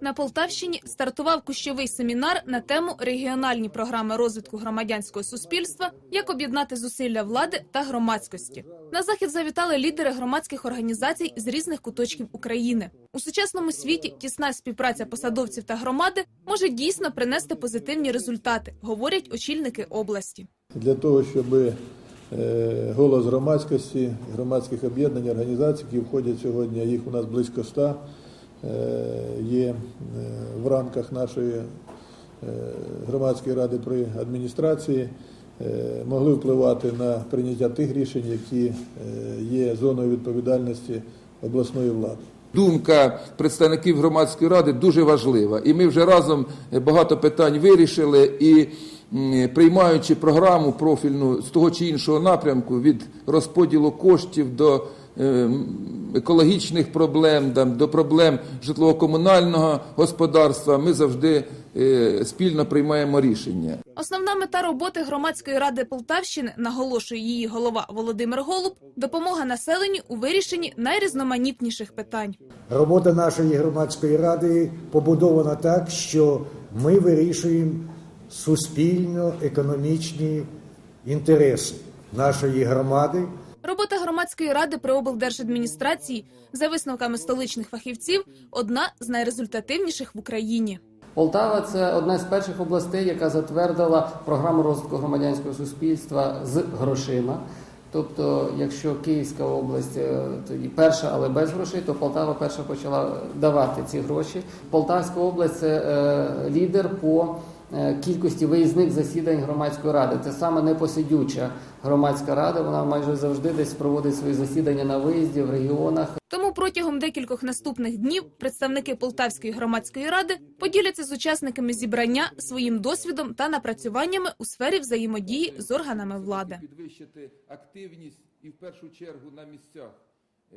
На Полтавщині стартував кущовий семінар на тему регіональні програми розвитку громадянського суспільства, як об'єднати зусилля влади та громадськості. На захід завітали лідери громадських організацій з різних куточків України. У сучасному світі тісна співпраця посадовців та громади може дійсно принести позитивні результати, говорять очільники області. для того, щоб е, голос громадськості, громадських об'єднань, організацій, які входять сьогодні, їх у нас близько ста, є е, в рамках нашої е, громадської ради при адміністрації, е, могли впливати на прийняття тих рішень, які е, є зоною відповідальності обласної влади. Думка представників громадської ради дуже важлива, і ми вже разом багато питань вирішили. І приймаючи програму профільну з того чи іншого напрямку, від розподілу коштів до е, екологічних проблем, там, до проблем житлово-комунального господарства, ми завжди е, спільно приймаємо рішення. Основна мета роботи громадської ради Полтавщини, наголошує її голова Володимир Голуб, допомога населенню у вирішенні найрізноманітніших питань. Робота нашої громадської ради побудована так, що ми вирішуємо суспільно-економічні інтереси нашої громади. Робота громадської ради при облдержадміністрації, за висновками столичних фахівців, одна з найрезультативніших в Україні. Полтава це одна з перших областей, яка затвердила програму розвитку громадянського суспільства з грошима. Тобто, якщо Київська область е, тоді перша, але без грошей, то Полтава перша почала давати ці гроші. Полтавська область це е, лідер по кількості виїзних засідань громадської ради. Це саме непосидюча громадська рада. Вона майже завжди десь проводить свої засідання на виїзді в регіонах. Тому протягом декількох наступних днів представники Полтавської громадської ради поділяться з учасниками зібрання своїм досвідом та напрацюваннями у сфері взаємодії з органами влади. Підвищити активність і в першу чергу на місцях. Е,